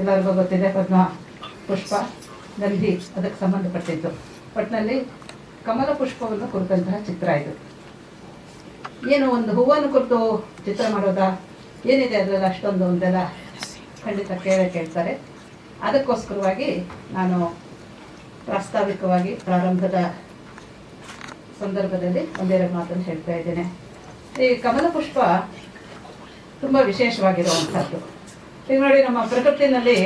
ಎಲ್ಲರಿಗೂ ಗೊತ್ತಿದೆ ಪದ್ಮ ಪುಷ್ಪ. ನಂದಿ ಅದಕ್ಕೆ ಸಂಬಂಧಪಟ್ಟಿದ್ದು. ಒಟ್ಟಿನಲ್ಲಿ ಕಮಲ ಪುಷ್ಪವನ್ನು ಕುರಿತಂತಹ ಚಿತ್ರ ಇದು. ಏನು ಒಂದು ಹೂವನ್ನು ಕುರಿತು ಚಿತ್ರ ಮಾಡೋದಾ? ಏನಿದೆ ಅದರಲ್ಲಿ ಅಷ್ಟೊಂದು ಒಂದೆಲ್ಲ? ಖಂಡಿತ ಕೇಳೇ ಕೇಳ್ತಾರೆ. ಅದಕ್ಕೋಸ್ಕರವಾಗಿ ನಾನು ಪ್ರಾಸ್ತಾವಿಕವಾಗಿ ಪ್ರಾರಂಭದ ಸಂದರ್ಭದಲ್ಲಿ ಒಂದೆರಡು ಮಾತನ್ನು ಹೇಳ್ತಾ ಇದ್ದೇನೆ. ಈ ಕಮಲ ಪುಷ್ಪ ತುಂಬ ವಿಶೇಷವಾಗಿರುವಂಥದ್ದು. ಈಗ ನೋಡಿ ನಮ್ಮ ಪ್ರಕೃತಿನಲ್ಲಿ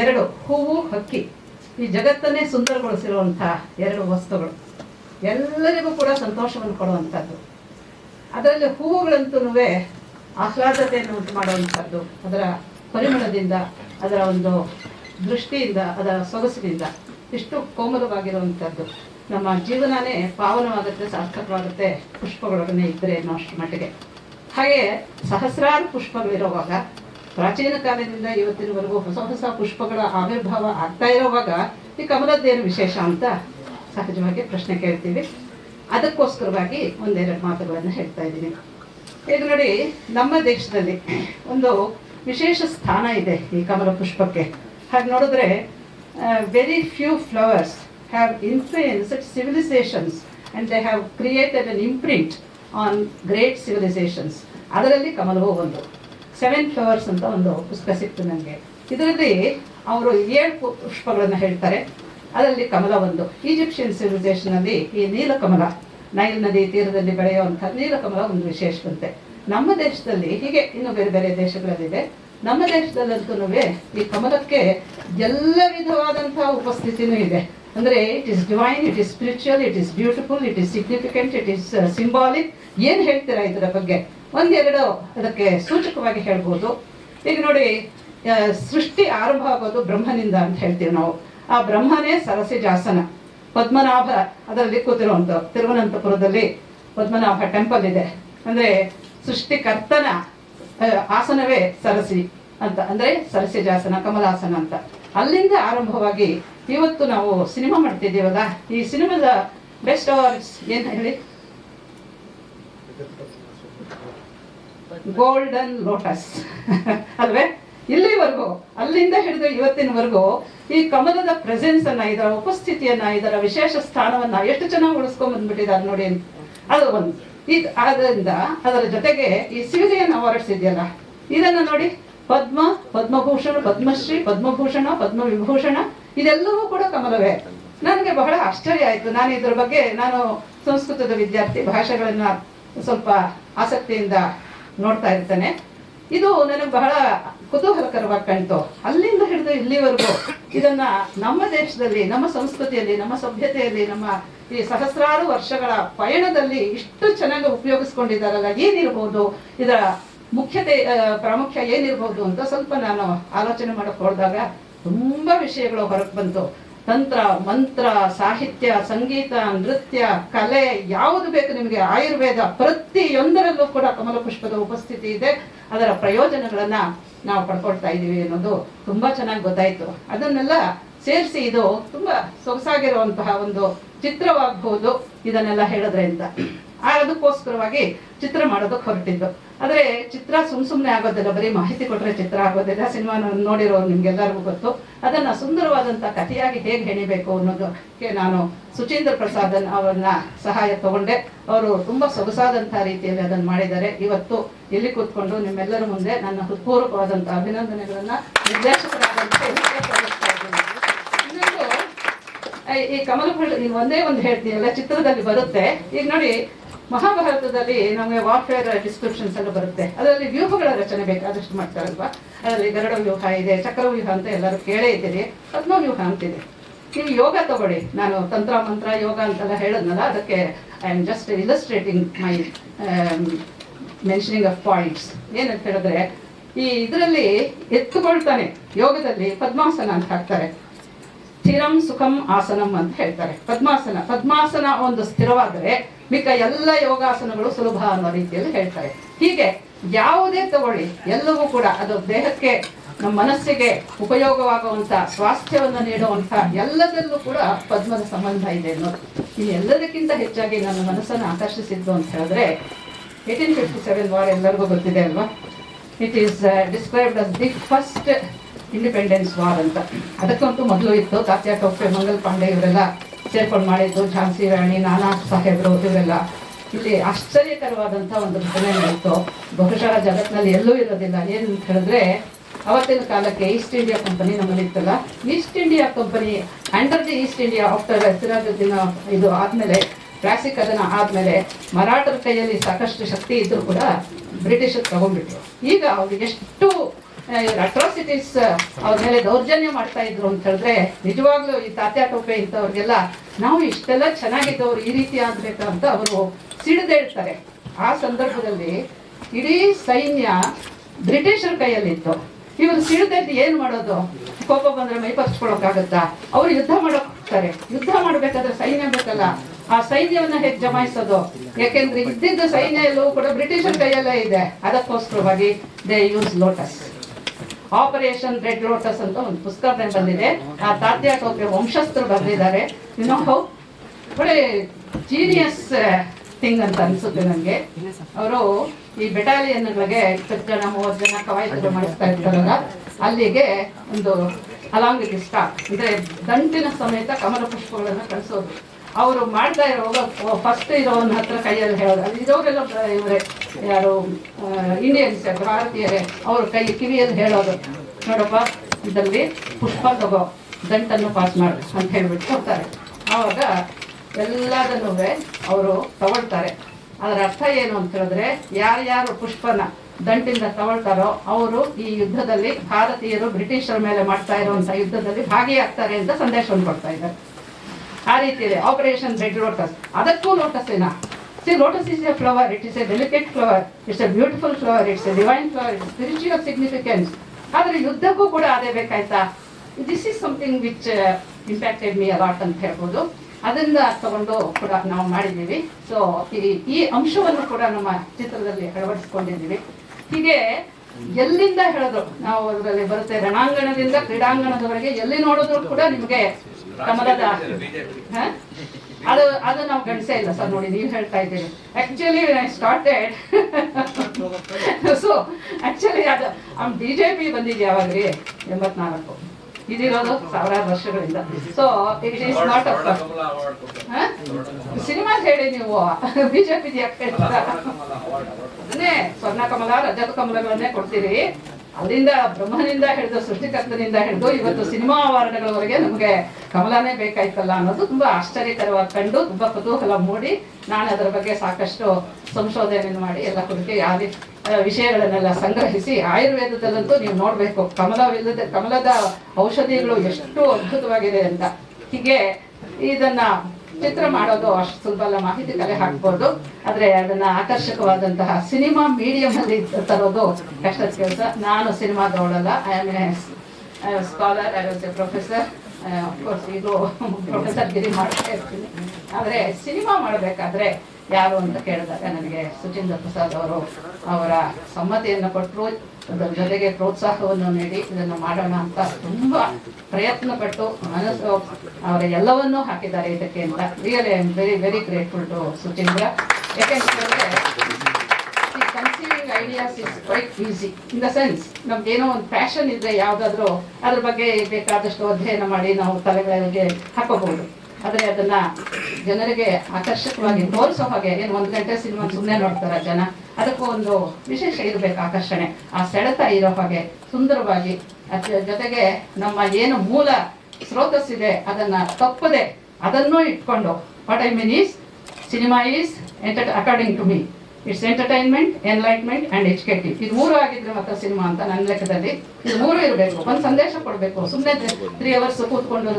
ಎರಡು ಹೂವು, ಹಕ್ಕಿ. ಈ ಜಗತ್ತನ್ನೇ ಸುಂದರಗೊಳಿಸಿರುವಂತಹ ಎರಡು ವಸ್ತುಗಳು. ಎಲ್ಲರಿಗೂ ಕೂಡ ಸಂತೋಷವನ್ನು ಕೊಡುವಂಥದ್ದು. ಅದರಲ್ಲಿ ಹೂವುಗಳಂತೂ ಆಹ್ಲಾದತೆಯನ್ನು ಉಂಟು ಮಾಡುವಂಥದ್ದು ಅದರ ಪರಿಮಳದಿಂದ, ಅದರ ಒಂದು ದೃಷ್ಟಿಯಿಂದ, ಅದರ ಸೊಗಸಿನಿಂದ ಇಷ್ಟು ಕೋಮಲವಾಗಿರುವಂಥದ್ದು ನಮ್ಮ ಜೀವನನೇ ಪಾವನವಾಗುತ್ತೆ, ಸಾರ್ಥಕವಾಗುತ್ತೆ, ಪುಷ್ಪಗಳೊಡನೆ ಇದ್ದರೆ ಅನ್ನೋ ಅಷ್ಟು ಮಟ್ಟಿಗೆ. ಹಾಗೆ ಸಹಸ್ರಾರು ಪುಷ್ಪಗಳಿರುವಾಗ ಪ್ರಾಚೀನ ಕಾಲದಿಂದ ಇವತ್ತಿನವರೆಗೂ ಹೊಸ ಹೊಸ ಪುಷ್ಪಗಳ ಆವಿರ್ಭಾವ ಆಗ್ತಾ ಇರೋವಾಗ ಈ ಕಮಲದ್ದೇನು ವಿಶೇಷ ಅಂತ ಸಹಜವಾಗಿ ಪ್ರಶ್ನೆ ಕೇಳ್ತೀವಿ. ಅದಕ್ಕೋಸ್ಕರವಾಗಿ ಒಂದೆರಡು ಮಾತುಗಳನ್ನು ಹೇಳ್ತಾ ಇದ್ದೀನಿ. ಈಗ ನೋಡಿ, ನಮ್ಮ ದೇಶದಲ್ಲಿ ಒಂದು ವಿಶೇಷ ಸ್ಥಾನ ಇದೆ ಈ ಕಮಲ ಪುಷ್ಪಕ್ಕೆ. ಹಾಗೆ ನೋಡಿದ್ರೆ very few flowers have influenced civilisations and they have created an imprint on great civilisations ಅದರಲ್ಲಿ ಕಮಲವೂ ಒಂದು. ಸೆವೆನ್ ಫ್ಲವರ್ಸ್ ಅಂತ ಒಂದು ಪುಸ್ತಕ ಸಿಕ್ತು ನನಗೆ ಇದರಲ್ಲಿ ಅವರು ಏಳು ಪುಷ್ಪಗಳನ್ನು ಹೇಳ್ತಾರೆ. ಅದರಲ್ಲಿ ಕಮಲ ಒಂದು. ಈಜಿಪ್ಷಿಯನ್ ಸಿವಿಲೈಸೇಷನಲ್ಲಿ ಈ ನೀಲಕಮಲ ನೈಲ್ ನದಿ ತೀರದಲ್ಲಿ ಬೆಳೆಯುವಂಥ ನೀಲಕಮಲ ಒಂದು ವಿಶೇಷವಂತೆ ನಮ್ಮ ದೇಶದಲ್ಲಿ ಹೀಗೆ ಇನ್ನು ಬೇರೆ ಬೇರೆ ದೇಶಗಳಲ್ಲಿದೆ. ನಮ್ಮ ದೇಶದಲ್ಲಂತೂ ಈ ಕಮಲಕ್ಕೆ ಎಲ್ಲ ವಿಧವಾದಂತಹ ಉಪಸ್ಥಿತಿನೂ ಇದೆ. ಅಂದ್ರೆ it is divine it is spiritual it is beautiful it is significant it is symbolic ಏನು ಹೇಳ್ತೀರಾ ಇದರ ಬಗ್ಗೆ? ಒಂದೆರಡು ಅದಕ್ಕೆ ಸೂಚಕವಾಗಿ ಹೇಳ್ಬೋದು. ಈಗ ನೋಡಿ ಸೃಷ್ಟಿ ಆರಂಭ ಆಗೋದು ಬ್ರಹ್ಮನಿಂದ ಅಂತ ಹೇಳ್ತೀವಿ ನಾವು. ಆ ಬ್ರಹ್ಮನೇ ಸರಸಿಜಾಸನ. ಪದ್ಮನಾಭ ಅದರಲ್ಲಿ ಕೂತಿರುವಂಥ ತಿರುವನಂತಪುರದಲ್ಲಿ ಪದ್ಮನಾಭ ಟೆಂಪಲ್ ಇದೆ. ಅಂದ್ರೆ ಸೃಷ್ಟಿಕರ್ತನ ಆಸನವೇ ಸರಸಿ ಅಂತ, ಅಂದ್ರೆ ಸರಸಿಜಾಸನ, ಕಮಲಾಸನ ಅಂತ. ಅಲ್ಲಿಂದ ಆರಂಭವಾಗಿ ಇವತ್ತು ನಾವು ಸಿನಿಮಾ ಮಾಡ್ತಿದ್ದೀವಲ್ಲ, ಈ ಸಿನಿಮಾದ ಬೆಸ್ಟ್ ಅವಾರ್ಡ್ಸ್ ಏನ್ ಹೇಳಿ? ಗೋಲ್ಡನ್ ಲೋಟಸ್ ಅಲ್ವೇ? ಇಲ್ಲಿವರೆಗೂ, ಅಲ್ಲಿಂದ ಹಿಡಿದು ಇವತ್ತಿನವರೆಗೂ ಈ ಕಮಲದ ಪ್ರೆಸೆನ್ಸ್ ಅನ್ನ, ಇದರ ಉಪಸ್ಥಿತಿಯನ್ನ, ಇದರ ವಿಶೇಷ ಸ್ಥಾನವನ್ನ ಎಷ್ಟು ಚೆನ್ನಾಗಿ ಉಳಿಸ್ಕೊಂಡ್ ಬಂದ್ಬಿಟ್ಟಿದ್ದಾರೆ ನೋಡಿ ಅಂತ. ಅದು ಒಂದು. ಇದು ಆದ್ರಿಂದ ಅದರ ಜೊತೆಗೆ ಈ ಸಿವಿಲಿಯನ್ ಹೊರಡಿಸಿದ್ಯಲ್ಲ, ಇದನ್ನ ನೋಡಿ. ಪದ್ಮ, ಪದ್ಮಭೂಷಣ, ಪದ್ಮಶ್ರೀ, ಪದ್ಮಭೂಷಣ, ಪದ್ಮವಿಭೂಷಣ, ಇದೆಲ್ಲವೂ ಕೂಡ ಕಮಲವೇ. ನನಗೆ ಬಹಳ ಆಶ್ಚರ್ಯ ಆಯಿತು. ನಾನು ಇದ್ರ ಬಗ್ಗೆ, ನಾನು ಸಂಸ್ಕೃತದ ವಿದ್ಯಾರ್ಥಿ, ಭಾಷೆಗಳನ್ನ ಸ್ವಲ್ಪ ಆಸಕ್ತಿಯಿಂದ ನೋಡ್ತಾ ಇರ್ತೇನೆ. ಇದು ನನಗೆ ಬಹಳ ಕುತೂಹಲಕರವಾಗಿ ಕಾಣ್ತು. ಅಲ್ಲಿಂದ ಹಿಡಿದು ಇಲ್ಲಿವರೆಗೂ ಇದನ್ನ ನಮ್ಮ ದೇಶದಲ್ಲಿ, ನಮ್ಮ ಸಂಸ್ಕೃತಿಯಲ್ಲಿ, ನಮ್ಮ ಸಭ್ಯತೆಯಲ್ಲಿ, ನಮ್ಮ ಈ ಸಹಸ್ರಾರು ವರ್ಷಗಳ ಪಯಣದಲ್ಲಿ ಇಷ್ಟು ಚೆನ್ನಾಗಿ ಉಪಯೋಗಿಸ್ಕೊಂಡಿದ್ದಾರಲ್ಲ, ಏನಿರ್ಬೋದು? ಇದರ ಮುಖ್ಯತೆ ಪ್ರಾಮುಖ್ಯ ಏನಿರ್ಬೋದು ಅಂತ ಸ್ವಲ್ಪ ನಾನು ಆಲೋಚನೆ ಮಾಡಕ್ ಹೋದಾಗ ತುಂಬಾ ವಿಷಯಗಳು ಹೊರಗೆ ಬಂತು. ತಂತ್ರ, ಮಂತ್ರ, ಸಾಹಿತ್ಯ, ಸಂಗೀತ, ನೃತ್ಯ, ಕಲೆ, ಯಾವುದು ಬೇಕು ನಿಮಗೆ, ಆಯುರ್ವೇದ ಪ್ರತಿಯೊಂದರಲ್ಲೂ ಕೂಡ ಕಮಲ ಪುಷ್ಪದ ಉಪಸ್ಥಿತಿ ಇದೆ. ಅದರ ಪ್ರಯೋಜನಗಳನ್ನ ನಾವು ಪಡ್ಕೊಳ್ತಾ ಇದ್ದೀವಿ ಅನ್ನೋದು ತುಂಬಾ ಚೆನ್ನಾಗಿ ಗೊತ್ತಾಯ್ತು. ಅದನ್ನೆಲ್ಲ ಸೇರಿಸಿ ಇದು ತುಂಬಾ ಸೊಗಸಾಗಿರುವಂತಹ ಒಂದು ಚಿತ್ರವಾಗಬಹುದು ಇದನ್ನೆಲ್ಲ ಹೇಳಿದ್ರೆ ಅಂತ. ಅದಕ್ಕೋಸ್ಕರವಾಗಿ ಚಿತ್ರ ಮಾಡೋದಕ್ಕೆ ಹೊರಟಿದ್ದು. ಆದರೆ ಚಿತ್ರ ಸುಮ್ ಸುಮ್ಮನೆ ಆಗೋದಿಲ್ಲ, ಬರೀ ಮಾಹಿತಿ ಕೊಟ್ಟರೆ ಚಿತ್ರ ಆಗೋದಿಲ್ಲ. ಸಿನಿಮಾ ನೋಡಿರೋ ನಿಮ್ಗೆಲ್ಲರಿಗೂ ಗೊತ್ತು. ಅದನ್ನ ಸುಂದರವಾದಂತ ಕಥೆಯಾಗಿ ಹೇಗೆ ಹೆಣಿಬೇಕು ಅನ್ನೋದಕ್ಕೆ ನಾನು ಸುಚೀಂದ್ರ ಪ್ರಸಾದನ್ ಅವರನ್ನ ಸಹಾಯ ತಗೊಂಡೆ. ಅವರು ತುಂಬಾ ಸೊಗಸಾದಂಥ ರೀತಿಯಲ್ಲಿ ಅದನ್ನು ಮಾಡಿದ್ದಾರೆ. ಇವತ್ತು ಇಲ್ಲಿ ಕೂತ್ಕೊಂಡು ನಿಮ್ಮೆಲ್ಲರ ಮುಂದೆ ನನ್ನ ಹೃತ್ಪೂರ್ವಕವಾದಂತಹ ಅಭಿನಂದನೆಗಳನ್ನು ನಿರ್ದೇಶಕರಾದಂತೆ ಈ- ಕಮಲಗಳು ಕಮಲ ಫಲ ಒಂದೇ ಒಂದು ಹೇಳ್ತೀನಲ್ಲ ಚಿತ್ರದಲ್ಲಿ ಬರುತ್ತೆ. ಈಗ ನೋಡಿ ಮಹಾಭಾರತದಲ್ಲಿ ನಮಗೆ ವಾರ್ಫೇರ್ ಡಿಸ್ಕ್ರಿಪ್ಷನ್ಸ್ ಎಲ್ಲ ಬರುತ್ತೆ. ಅದರಲ್ಲಿ ವ್ಯೂಹಗಳ ರಚನೆ ಬೇಕಾದಷ್ಟು ಮಾಡ್ತಾರಲ್ವಾ? ಅದರಲ್ಲಿ ಗರುಡ ವ್ಯೂಹ ಇದೆ ಚಕ್ರವ್ಯೂಹ ಅಂತ ಎಲ್ಲರೂ ಕೇಳೇ ಇದ್ದೀರಿ. ಪದ್ಮವ್ಯೂಹ ಅಂತಿದೆ. ನೀವು ಯೋಗ ತಗೊಳ್ಳಿ. ನಾನು ತಂತ್ರ, ಮಂತ್ರ, ಯೋಗ ಅಂತೆಲ್ಲ ಹೇಳದ್ನಲ್ಲ, ಅದಕ್ಕೆ I am just illustrating my mentioning of points ಏನಂತ ಹೇಳಿದ್ರೆ, ಈ ಇದರಲ್ಲಿ ಎತ್ತುಕೊಳ್ತಾನೆ ಯೋಗದಲ್ಲಿ ಪದ್ಮಾಸನ ಅಂತ ಹಾಕ್ತಾರೆ. ಸ್ಥಿರಂ ಸುಖಂ ಆಸನಂ ಅಂತ ಹೇಳ್ತಾರೆ. ಪದ್ಮಾಸನ ಪದ್ಮಾಸನ ಒಂದು ಸ್ಥಿರವಾದರೆ ಮಿಕ್ಕ ಎಲ್ಲ ಯೋಗಾಸನಗಳು ಸುಲಭ ಅನ್ನೋ ರೀತಿಯಲ್ಲಿ ಹೇಳ್ತಾರೆ. ಹೀಗೆ ಯಾವುದೇ ತಗೊಳ್ಳಿ, ಎಲ್ಲವೂ ಕೂಡ ಅದು ದೇಹಕ್ಕೆ, ನಮ್ಮ ಮನಸ್ಸಿಗೆ ಉಪಯೋಗವಾಗುವಂತ ಸ್ವಾಸ್ಥ್ಯವನ್ನು ನೀಡುವಂಥ ಎಲ್ಲದಲ್ಲೂ ಕೂಡ ಪದ್ಮದ ಸಂಬಂಧ ಇದೆ ಅನ್ನೋದು. ಈ ಎಲ್ಲದಕ್ಕಿಂತ ಹೆಚ್ಚಾಗಿ ನನ್ನ ಮನಸ್ಸನ್ನು ಆಕರ್ಷಿಸಿದ್ದು ಅಂತ ಹೇಳಿದ್ರೆ ಏಯ್ಟೀನ್ ಫಿಫ್ಟಿ ಸೆವೆನ್ ವಾರ್ ಎಲ್ಲರಿಗೂ ಗೊತ್ತಿದೆ ಅಲ್ವಾ? It is described as the first independence war ಅಂತ. ಅದಕ್ಕಂತೂ ಮೊದಲು ಇತ್ತು. ತಾತ್ಯಾ ಟೋಪೆ ಮಂಗಲ್ ಪಾಂಡೆ ಇವರೆಲ್ಲ ಸೇರ್ಕೊಂಡು ಮಾಡಿದ್ದು, ಝಾನ್ಸಿ ರಾಣಿ ನಾನಾ ಸಾಹೇಬರು, ಇವರೆಲ್ಲ. ಇಲ್ಲಿ ಆಶ್ಚರ್ಯಕರವಾದಂಥ ಒಂದು ಘಟನೆ ನಡೆಯಿತು. ಬಹುಶಃ ಜಗತ್ತಿನಲ್ಲಿ ಎಲ್ಲೂ ಇರೋದಿಲ್ಲ. ಏನು ಅಂತ ಹೇಳಿದ್ರೆ, ಅವತ್ತಿನ ಕಾಲಕ್ಕೆ ಈಸ್ಟ್ ಇಂಡಿಯಾ ಕಂಪನಿ ನಮ್ಮಲ್ಲಿ ಇತ್ತಲ್ಲ? East India company under the East India after ಸಿರಾಜುದ್ದೀನ ಇದು ಆದಮೇಲೆ ಕ್ಲಾಸಿಕ್ ಅದನ್ನ ಆದಮೇಲೆ ಮರಾಠರ ಕೈಯಲ್ಲಿ ಸಾಕಷ್ಟು ಶಕ್ತಿ ಇದ್ದರೂ ಕೂಡ ಬ್ರಿಟಿಷರು ತಗೊಂಡ್ಬಿಟ್ರು. ಈಗ ಅವ್ರಿಗೆ ಎಷ್ಟು ಅಟ್ರಾಸಿಟೀಸ್ ಅವ್ರ ಮೇಲೆ ದೌರ್ಜನ್ಯ ಮಾಡ್ತಾ ಇದ್ರು ಅಂತ ಹೇಳಿದ್ರೆ, ನಿಜವಾಗ್ಲೂ ಈ ತಾತ್ಯಾ ಟೋಪೆ ಇಂಥವ್ರಿಗೆಲ್ಲ ನಾವು ಇಷ್ಟೆಲ್ಲ ಚೆನ್ನಾಗಿದ್ದವ್ರು ಈ ರೀತಿ ಆಗ್ಬೇಕು ಅಂತ ಅವರು ಸಿಡಿದೇಳ್ತಾರೆ ಆ ಸಂದರ್ಭದಲ್ಲಿ ಇಡೀ ಸೈನ್ಯ ಬ್ರಿಟಿಷರ ಕೈಯಲ್ಲಿತ್ತು. ಇವರು ಸಿಡಿದದ್ದು ಏನು ಮಾಡೋದು? ಕೋಪ ಬಂದ್ರೆ ಮೈಪರ್ಸ್ಕೊಳಕ್ಕಾಗತ್ತಾ ಅವ್ರು ಯುದ್ಧ ಮಾಡೋಕೆ ಹೋಗ್ತಾರೆ. ಯುದ್ಧ ಮಾಡ್ಬೇಕಾದ್ರೆ ಸೈನ್ಯ ಬೇಕಲ್ಲ. ಆ ಸೈನ್ಯವನ್ನ ಹೆಚ್ಚು ಜಮಾಯಿಸೋದು? ಯಾಕೆಂದ್ರೆ ಇದ್ದಿದ್ದ ಸೈನ್ಯ ಎಲ್ಲವೂ ಕೂಡ ಬ್ರಿಟಿಷರ ಕೈಯಲ್ಲೇ ಇದೆ. ಅದಕ್ಕೋಸ್ಕರವಾಗಿ they use lotus operation red lotus ಅಂತ ಒಂದು ಪುಸ್ತಕದಲ್ಲಿ ಬಂದಿದೆ. ಆ ತಾತ್ಯ ಟೋಪ್ರೆ ವಂಶಸ್ಥರು ಬರೆದಿದ್ದಾರೆ. ಯು ನೋ ಹೌ ಒಳ್ಳೆ ಜೀನಿಯಸ್ ಥಿಂಗ್ ಅಂತ ಅನ್ಸುತ್ತೆ ನನಗೆ ಅವರು ಈ ಬೆಟಾಲಿಯನ್ಗಳಿಗೆ ಇಪ್ಪತ್ತು ಜನ, ಮೂವತ್ತು ಜನ ಕವಾಯತು ಮಾಡಿಸ್ತಾ ಇರ್ತಾರಲ್ಲ ಅಲ್ಲಿಗೆ ಒಂದು ಅಲಾಂಗ್ ಇಷ್ಟ. ಅಂದ್ರೆ ದಂಟಿನ ಸಮೇತ ಕಮಲ ಪುಷ್ಪಗಳನ್ನು ಕಳಿಸೋದು. ಅವರು ಮಾಡ್ತಾ ಇರುವಾಗ ಫಸ್ಟ್ ಇರೋನ್ ಹತ್ರ ಕೈಯಲ್ಲಿ ಹೇಳೋದು. ಇರೋರೆಲ್ಲ ಇವರೇ, ಯಾರು ಇಂಡಿಯನ್ಸ್ ಭಾರತೀಯರೇ, ಅವ್ರ ಕೈ ಕಿವಿಯಲ್ಲಿ ಹೇಳೋದು. ನೋಡಪ್ಪ, ಇದರಲ್ಲಿ ಪುಷ್ಪ ತಗೋ, ದಂಟನ್ನು ಪಾಸ್ ಮಾಡು ಅಂತ ಹೇಳ್ಬಿಟ್ಟು ಕೊಡ್ತಾರೆ ಆವಾಗ ಎಲ್ಲದನ್ನೂ ಅವರು ತಗೊಳ್ತಾರೆ. ಅದರ ಅರ್ಥ ಏನು ಅಂತ ಹೇಳಿದ್ರೆ, ಯಾರ್ಯಾರು ಪುಷ್ಪನ ದಂಟಿಂದ ತಗೊಳ್ತಾರೋ, ಅವರು ಈ ಯುದ್ಧದಲ್ಲಿ ಭಾರತೀಯರು ಬ್ರಿಟಿಷರ ಮೇಲೆ ಮಾಡ್ತಾ ಇರುವಂತಹ ಯುದ್ಧದಲ್ಲಿ ಭಾಗಿಯಾಗ್ತಾರೆ ಅಂತ ಸಂದೇಶವನ್ನು ಕೊಡ್ತಾ ಇದ್ದಾರೆ. ಆ ರೀತಿ ಇದೆ ಆಪರೇಷನ್ ರೆಡ್ ಲೋಟಸ್ ಅದಕ್ಕೂ ಲೋಟಸ್ ಏನ? See lotus is a flower it is a delicate flower it's a beautiful flower it's a divine flower it's spiritual significance ಆದರೆ ಯುದ್ಧಕ್ಕೂ ಕೂಡ ಅದೇ ಬೇಕಾಯ್ತಾ? This is something which impacted me a lot ಅಂತ ಹೇಳ್ಬೋದು. ಅದನ್ನ ತಗೊಂಡು ಕೂಡ ನಾವು ಮಾಡಿದ್ದೀವಿ. ಸೊ ಈ ಅಂಶವನ್ನು ಕೂಡ ನಮ್ಮ ಚಿತ್ರದಲ್ಲಿ ಅಳವಡಿಸ್ಕೊಂಡಿದ್ದೀವಿ. ಹೀಗೆ ಎಲ್ಲಿಂದ ಹೇಳಿದ್ರು? ನಾವು ಅದರಲ್ಲಿ ಬರುತ್ತೆ, ರಣಾಂಗಣದಿಂದ ಕ್ರೀಡಾಂಗಣದವರೆಗೆ ಎಲ್ಲಿ ನೋಡಿದ್ರು ಕೂಡ ನಿಮಗೆ ಕಮಲದ ಹ? ಅದು ಅದು ನಾವು ಗಣಿಸೇ ಇಲ್ಲ ಸರ್ ನೋಡಿ ನೀವು ಹೇಳ್ತಾ ಇದ್ದೀರಿ. Actually I started so actually ಅದು ಬಿ ಜೆ ಪಿ ಬಂದಿದ್ದು ಯಾವಾಗ್ರಿ? ಎಂಬತ್ನಾಲ್ಕು. ಇದಿರೋದು ಸಾವಿರಾರು ವರ್ಷಗಳಿಂದ. So it is not up cinema ಹೇಳಿ ನೀವು ಬಿಜೆಪಿ ಯಾಕೆ ಅದನ್ನೇ ಸ್ವರ್ಣ ಕಮಲ ರಜತ ಕಮಲಗಳನ್ನೇ ಕೊಡ್ತೀರಿ. ಅದರಿಂದ, ಬ್ರಹ್ಮನಿಂದ ಹಿಡಿದು ಸೃಷ್ಟಿಕರ್ತನಿಂದ ಹಿಡಿದು ಇವತ್ತು ಸಿನಿಮಾ ಅವಾರ್ಡ್ಗಳವರೆಗೆ ನಮಗೆ ಕಮಲನೇ ಬೇಕಾಯ್ತಲ್ಲ ಅನ್ನೋದು ತುಂಬಾ ಆಶ್ಚರ್ಯಕರವಾಗಿ ಕಂಡು ತುಂಬಾ ಕುತೂಹಲ ಮೂಡಿ ನಾನು ಅದರ ಬಗ್ಗೆ ಸಾಕಷ್ಟು ಸಂಶೋಧನೆ ಮಾಡಿ ಎಲ್ಲ ಕುರಿತು ಯಾವ ವಿಷಯಗಳನ್ನೆಲ್ಲ ಸಂಗ್ರಹಿಸಿ ಆಯುರ್ವೇದದಲ್ಲಂತೂ ನೀವು ನೋಡಬೇಕು. ಕಮಲವಿಲ್ಲದ, ಕಮಲದ ಔಷಧಿಗಳು ಎಷ್ಟು ಅದ್ಭುತವಾಗಿದೆ ಅಂತ. ಹೀಗೆ ಇದನ್ನ ಚಿತ್ರ ಮಾಡೋದು ಅಷ್ಟು ಸುಲಭ ಮಾಹಿತಿ ಕಲೆ ಹಾಕ್ಬೋದು. ಆದ್ರೆ ಅದನ್ನ ಆಕರ್ಷಕವಾದಂತಹ ಸಿನಿಮಾ ಮೀಡಿಯಂ ಅಲ್ಲಿ ತರೋದು ಕಷ್ಟದ ಕೆಲಸ. ನಾನು ಸಿನಿಮಾದವಳಲ್ಲ. I am scholar I was a professor of course ಇದು ಪ್ರೊಫೆಸರ್ ಗಿರಿ ಮಾಡ್ತಾ ಇರ್ತೀನಿ. ಆದರೆ ಸಿನಿಮಾ ಮಾಡಬೇಕಾದ್ರೆ ಯಾರು ಅಂತ ಕೇಳಿದಾಗ ನನಗೆ ಸುಚೀಂದ್ರ ಪ್ರಸಾದ್ ಅವರು ಅವರ ಸಮ್ಮತಿಯನ್ನು ಕೊಟ್ಟರು, ಅದರ ಜೊತೆಗೆ ಪ್ರೋತ್ಸಾಹವನ್ನು ನೀಡಿ ಇದನ್ನು ಮಾಡೋಣ ಅಂತ ತುಂಬ ಪ್ರಯತ್ನ ಪಟ್ಟು ಮನಸ್ಸು ಅವರ ಎಲ್ಲವನ್ನೂ ಹಾಕಿದ್ದಾರೆ ಇದಕ್ಕೆ ಅಂತ. Really I am very very grateful to Suchindra ಯಾಕೆಂದ್ರೆ conceiving ideas is quite easy in the sense ನಮ್ಗೆ ಏನೋ ಒಂದು ಫ್ಯಾಷನ್ ಇದ್ರೆ ಯಾವುದಾದ್ರೂ ಅದ್ರ ಬಗ್ಗೆ ಬೇಕಾದಷ್ಟು ಅಧ್ಯಯನ ಮಾಡಿ ನಾವು ತಲೆಗಳಿಗೆ ಹಾಕೋಬಹುದು. ಆದ್ರೆ ಅದನ್ನ ಜನರಿಗೆ ಆಕರ್ಷಕವಾಗಿ ತೋರಿಸೋ ಹಾಗೆ ಏನು ಒಂದು ಗಂಟೆ ಸಿನಿಮಾ ಸುಮ್ಮನೆ ನೋಡ್ತಾರೆ ಜನ? ಅದಕ್ಕೂ ಒಂದು ವಿಶೇಷ ಇರಬೇಕು ಆಕರ್ಷಣೆ. ಆ ಸೆಳೆತ ಇರೋ ಹಾಗೆ ಸುಂದರವಾಗಿ ಅದ್ರ ಜೊತೆಗೆ ನಮ್ಮ ಏನು ಮೂಲ ಸ್ರೋತಸ್ಸಿದೆ, ಅದನ್ನ ತಪ್ಪದೆ ಅದನ್ನೂ ಇಟ್ಕೊಂಡು what I mean is cinema is enter according to me it's entertainment enlightenment and educative ಇದು ಮೂರು ಆಗಿದ್ರೆ ಮಾತ್ರ ಸಿನಿಮಾ ಅಂತ ನನ್ನ ಲೆಕ್ಕದಲ್ಲಿ. ಇದು ಮೂರು ಇರಬೇಕು. ಒಂದು ಸಂದೇಶ ಕೊಡಬೇಕು. ಸುಮ್ಮನೆ ತ್ರೀ ಅವರ್ಸ್ ಕೂತ್ಕೊಂಡು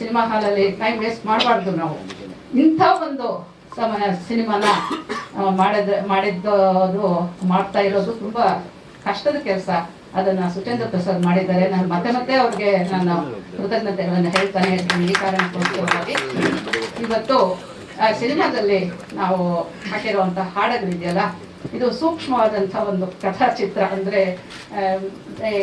ಸಿನಿಮಾ ಹಾಲಲ್ಲಿ ಟೈಮ್ ವೇಸ್ಟ್ ಮಾಡಬಾರ್ದು ನಾವು. ಇಂಥ ಒಂದು ಸಮ ಸಿನಿಮಾನ ಮಾಡಿದ ಮಾಡಿದ್ದು ಮಾಡ್ತಾ ಇರೋದು ತುಂಬ ಕಷ್ಟದ ಕೆಲಸ. ಅದನ್ನು ಸುಚೇಂದ್ರ ಪ್ರಸಾದ್ ಮಾಡಿದ್ದಾರೆ. ನಾನು ಮತ್ತೆ ಮತ್ತೆ ಅವ್ರಿಗೆ ನಾನು ಕೃತಜ್ಞತೆಗಳನ್ನು ಹೇಳ್ತಾನೆ ಈ ಕಾರಣಕ್ಕೋಸ್ಕರವಾಗಿ. ಇವತ್ತು ಸಿನಿಮಾದಲ್ಲಿ ನಾವು ಹಾಕಿರುವಂಥ ಹಾಡಗಳಿದೆಯಲ್ಲ ಇದು ಸೂಕ್ಷ್ಮವಾದಂಥ ಒಂದು ಕಥಾ ಚಿತ್ರ ಅಂದರೆ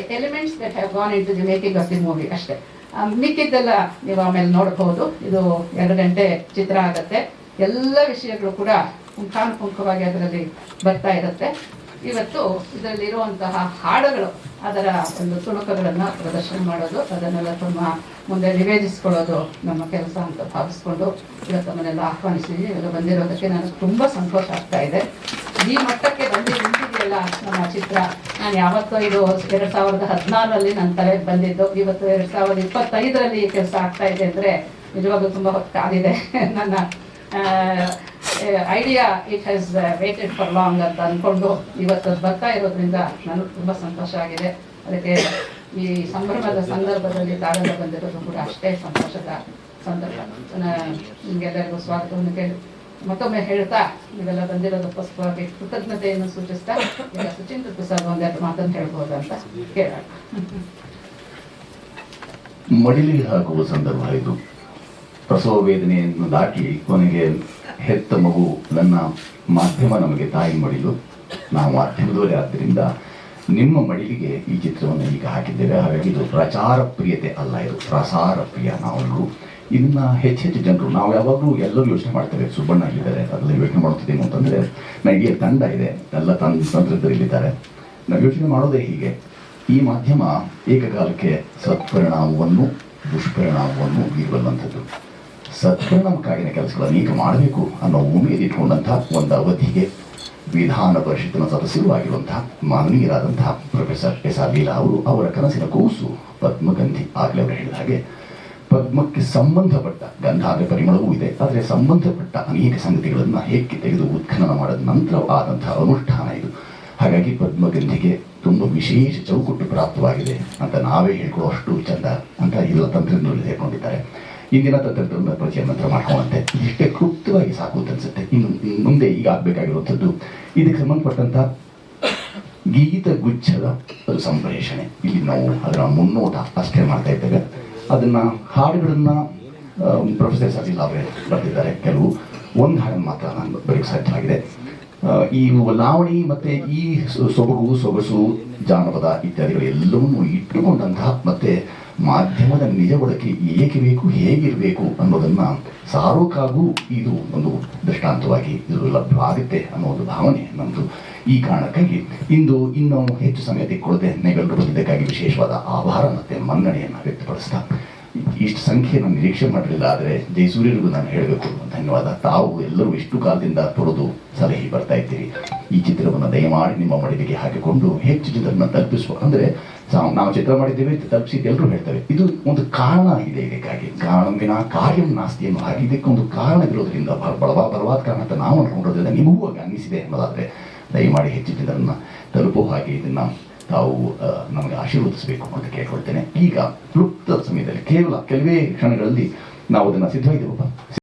elements that have gone into the making of the movie ಅಷ್ಟೇ. ಆ, ಮಿಕ್ಕಿದ್ದೆಲ್ಲ ನೀವು ಆಮೇಲೆ ನೋಡಬಹುದು ಇದು ಎರಡು ಗಂಟೆ ಚಿತ್ರ ಆಗತ್ತೆ. ಎಲ್ಲ ವಿಷಯಗಳು ಕೂಡ ಪುಂಖಾನುಪುಂಖವಾಗಿ ಅದರಲ್ಲಿ ಬರ್ತಾ ಇರುತ್ತೆ. ಇವತ್ತು ಇದರಲ್ಲಿರುವಂತಹ ಹಾಡುಗಳು, ಅದರ ಒಂದು ತುಣುಕುಗಳನ್ನು ಪ್ರದರ್ಶನ ಮಾಡೋದು, ಅದನ್ನೆಲ್ಲ ತುಂಬ ಮುಂದೆ ನಿವೇದಿಸ್ಕೊಳ್ಳೋದು ನಮ್ಮ ಕೆಲಸ ಅಂತ ಭಾವಿಸ್ಕೊಂಡು ಇವತ್ತು ತಮ್ಮನ್ನೆಲ್ಲ ಆಹ್ವಾನಿಸಿದ್ವಿ ಇವೆಲ್ಲ ಬಂದಿರೋದಕ್ಕೆ ನನಗೆ ತುಂಬ ಸಂತೋಷ ಆಗ್ತಾ ಇದೆ. ಈ ಮಟ್ಟಕ್ಕೆ ಬಂದು ನಿಂತಿದೆಯಲ್ಲ ನಮ್ಮ ಚಿತ್ರ. ನಾನು ಯಾವತ್ತೋ ಇದು ಎರಡು ಸಾವಿರದ ಹದಿನಾರರಲ್ಲಿ ನನ್ನ ತಲೆಗೆ ಬಂದಿದ್ದು, ಇವತ್ತು ಎರಡು ಸಾವಿರದ ಇಪ್ಪತ್ತೈದರಲ್ಲಿ ಈ ಕೆಲಸ ಆಗ್ತಾ ಇದೆ ಅಂದರೆ ನಿಜವಾಗ್ಲೂ ತುಂಬ ಕಾದಿದೆ ನನ್ನ idea it has waited for long ಅಂತ ಅಂದ್ಕೊಂಡು ಇವತ್ತು ಬರ್ತಾ ಇರೋದ್ರಿಂದ ನನಗೆ ತುಂಬ ಸಂತೋಷ ಆಗಿದೆ. ಅದಕ್ಕೆ ಈ ಸಂಭ್ರಮದ ಸಂದರ್ಭದಲ್ಲಿ ತಾವು ಬಂದಿರೋದು ಕೂಡ ಅಷ್ಟೇ ಸಂತೋಷದ ಸಂದರ್ಭ. ನಿಮಗೆಲ್ಲರಿಗೂ ಸ್ವಾಗತವನ್ನು ಕೇಳಿ ಮತ್ತೊಮ್ಮೆ ಹೇಳ್ತಾ ನೀವೆಲ್ಲ ಬಂದಿರೋದಕ್ಕೋಸ್ಕರವಾಗಿ ಕೃತಜ್ಞತೆಯನ್ನು ಸೂಚಿಸ್ತಾ ಈಗ ಸುಚಿಂತ ಪ್ರಸಾದ್ ಒಂದೆರಡು ಮಾತನ್ನು ಹೇಳ್ಬೋದು ಅಂತ ಕೇಳೋಣ. ಮಡಿಲಿಗೆ ಹಾಕುವ ಸಂದರ್ಭ ಇದು. ಪ್ರಸವ ವೇದನೆಯನ್ನು ದಾಟಿ ಕೊನೆಗೆ ಹೆತ್ತ ಮಗು ನನ್ನ ಮಾಧ್ಯಮ ನಮಗೆ ತಾಯಿ ಮಡಿಲು. ನಾವು ಮಾಧ್ಯಮದವರೇ ಆದ್ದರಿಂದ ನಿಮ್ಮ ಮಡಿಲಿಗೆ ಈ ಚಿತ್ರವನ್ನು ಈಗ ಹಾಕಿದ್ದೇವೆ. ಹಾಗಾಗಿ ಇದು ಪ್ರಚಾರ ಪ್ರಿಯತೆ ಅಲ್ಲ, ಇದು ಪ್ರಸಾರ ಪ್ರಿಯ ನಾವೆಲ್ಲರೂ. ಇದನ್ನ ಹೆಚ್ಚೆಚ್ಚು ಜನರು, ನಾವು ಯಾವಾಗಲೂ ಎಲ್ಲರೂ ಯೋಚನೆ ಮಾಡ್ತೇವೆ, ಸುಬ್ಬಣ್ಣ ಇದ್ದಾರೆ ಅದೆಲ್ಲ ಯೋಚನೆ ಮಾಡ್ತಿದ್ದೇನೆ ಅಂತಂದ್ರೆ ನನಗೆ ತಂಡ ಇದೆ, ಎಲ್ಲ ತನ್ ತಂತ್ರಜ್ಞರಿದ್ದಾರೆ ನಾವು ಯೋಚನೆ ಮಾಡೋದೇ ಹೀಗೆ. ಈ ಮಾಧ್ಯಮ ಏಕಕಾಲಕ್ಕೆ ಸತ್ಪರಿಣಾಮವನ್ನು, ದುಷ್ಪರಿಣಾಮವನ್ನು ಬೀರುವಂಥದ್ದು ಸತ್ಪರಿಣಾಮಕ್ಕಾಗಿನ ಕೆಲಸಗಳನ್ನು ಈಗ ಮಾಡಬೇಕು ಅನ್ನೋ ಉಮೇದು ಇಟ್ಕೊಂಡಂತಹ ಒಂದು ಅವಧಿಗೆ ವಿಧಾನ ಪರಿಷತ್ತಿನ ಸದಸ್ಯರು ಆಗಿರುವಂತಹ ಮಾನವೀಯರಾದಂತಹ ಪ್ರೊಫೆಸರ್ ಎಸ್ ಆರ್ ಲೀಲಾ ಅವರು ಅವರ ಕನಸಿನ ಕೂಸು ಪದ್ಮಗಂಧಿ ಆಗಲೇ ಅವರು ಹೇಳಿದ ಹಾಗೆ ಪದ್ಮಕ್ಕೆ ಸಂಬಂಧಪಟ್ಟ ಗಂಧದ ಪರಿಮಳವೂ ಇದೆ. ಆದರೆ ಸಂಬಂಧಪಟ್ಟ ಅನೇಕ ಸಂಗತಿಗಳನ್ನು ಹೇಗೆ ತೆಗೆದು ಉತ್ಖನನ ಮಾಡಿದ ನಂತರ ಆದಂತಹ ಅನುಷ್ಠಾನ ಇದು. ಹಾಗಾಗಿ ಪದ್ಮಗಂಧಿಗೆ ತುಂಬ ವಿಶೇಷ ಚೌಕಟ್ಟು ಪ್ರಾಪ್ತವಾಗಿದೆ ಅಂತ ನಾವೇ ಹೇಳ್ಕೊಳ್ಳೋ ಅಷ್ಟು ಚಂದ ಅಂತ ಎಲ್ಲ ತಂತ್ರಜ್ಞರು ಸೇರ್ಕೊಂಡಿದ್ದಾರೆ ಇಂದಿನ ತಂತ್ರಜ್ಞರ ಪರಿಚಯ ನಂತರ ಮಾಡ್ಕೊಳ್ಳುವಂತೆ ಇಷ್ಟೇ ಕ್ಲುಪ್ತವಾಗಿ ಸಾಕು ಅಂತ ಅನ್ಸುತ್ತೆ. ಇನ್ನು ಮುಂದೆ ಈಗ ಆಗಬೇಕಾಗಿರುವಂಥದ್ದು. ಇದಕ್ಕೆ ಸಂಬಂಧಪಟ್ಟಂತ ಗೀತ ಗುಚ್ಛದ ಸಂಪ್ರೇಷಣೆ. ಇಲ್ಲಿ ನಾವು ಅದರ ಮುನ್ನೋಟ ಅಷ್ಟೇ ಮಾಡ್ತಾ ಇದ್ದೇವೆ. ಅದನ್ನ ಹಾಡುಗಳನ್ನ ಪ್ರೊಫೆಸರ್ ಸಲೀಲ್ ಅವರೇ ಬರೆದಿದ್ದಾರೆ. ಕೆಲವು ಒಂದು ಹಾಡನ್ನು ಮಾತ್ರ ನಾನು ಬರೆಯಕ್ಕೆ ಸಾಧ್ಯವಾಗಿದೆ. ಈ ಲಾವಣಿ ಮತ್ತೆ ಈ ಸೊಬಗು, ಸೊಗಸು, ಜಾನಪದ ಇತ್ಯಾದಿಗಳು ಎಲ್ಲವನ್ನೂ ಇಟ್ಟುಕೊಂಡಂತಹ ಮತ್ತೆ ಮಾಧ್ಯಮದ ನಿಜ ಬಳಕೆ ಏಕೆ ಬೇಕು ಹೇಗಿರಬೇಕು ಅನ್ನೋದನ್ನು ಸಾರೋಕಾಗೂ ಇದು ಒಂದು ದೃಷ್ಟಾಂತವಾಗಿ ಇದು ಲಭ್ಯವಾಗುತ್ತೆ ಅನ್ನೋ ಒಂದು ಭಾವನೆ ನಮ್ಮದು ಈ ಕಾರಣಕ್ಕಾಗಿ ಇಂದು ಇನ್ನೂ ಹೆಚ್ಚು ಸಮಯ ತೆಗೆದುಕೊಳ್ಳದೆ ನೆಗಲು ಬಂದಿದ್ದಕ್ಕಾಗಿ ವಿಶೇಷವಾದ ಆಭಾರ ಮತ್ತು ಮನ್ನಣೆಯನ್ನು ವ್ಯಕ್ತಪಡಿಸ್ತಾ ಇಷ್ಟು ಸಂಖ್ಯೆ ನಾನು ನಿರೀಕ್ಷೆ ಮಾಡಲಿಲ್ಲ, ಆದರೆ ಜಯಸೂರ್ಯರಿಗೂ ನಾನು ಹೇಳಬೇಕು. ಧನ್ಯವಾದ. ತಾವು ಎಲ್ಲರೂ ಇಷ್ಟು ಕಾಲದಿಂದ ತೊಡೆದು ಸಲಹೆ ಬರ್ತಾ ಇದ್ದೀರಿ. ಈ ಚಿತ್ರವನ್ನು ದಯಮಾಡಿ ನಿಮ್ಮ ಮಡಿಲಿಗೆ ಹಾಕಿಕೊಂಡು ಹೆಚ್ಚು ಜನರನ್ನ ತಲುಪಿಸುವ. ಅಂದರೆ ನಾವು ಚಿತ್ರ ಮಾಡಿದ್ದೇವೆ, ತಲುಪಿಸಿ ಎಲ್ಲರೂ ಹೇಳ್ತಾರೆ. ಇದು ಒಂದು ಕಾರಣ ಇದೆ ಇದಕ್ಕಾಗಿ. ಕಾರಣವಿನ ಕಾರ್ಯಂ ನಾಸ್ತಿ ಅನ್ನೋ ಹಾಗೆ. ಇದಕ್ಕೊಂದು ಕಾರಣ ಇರೋದ್ರಿಂದ ಬಲ ಬಲವಾ, ಬಲವಾದ ಕಾರಣ ಅಂತ ನಾವು ಅನ್ಕೊಂಡಿರೋದ್ರಿಂದ ನಿಮಗೂ ಹಾಗೆ ಅನ್ನಿಸಿದೆ ಅನ್ನೋದಾದರೆ ದಯಮಾಡಿ ಹೆಚ್ಚು ಜನರನ್ನ ತಲುಪುವ ಹಾಗೆ ಇದನ್ನ ತಾವು ನಮಗೆ ಆಶೀರ್ವದಿಸಬೇಕು ಅಂತ ಕೇಳ್ಕೊಳ್ತೇನೆ. ಈಗ ಕ್ಲುಪ್ತ ಸಮಯದಲ್ಲಿ ಕೇವಲ ಕೆಲವೇ ಕ್ಷಣಗಳಲ್ಲಿ ನಾವು ಅದನ್ನು ಸಿದ್ಧವಾಗಿದ್ದೇವಪ್ಪ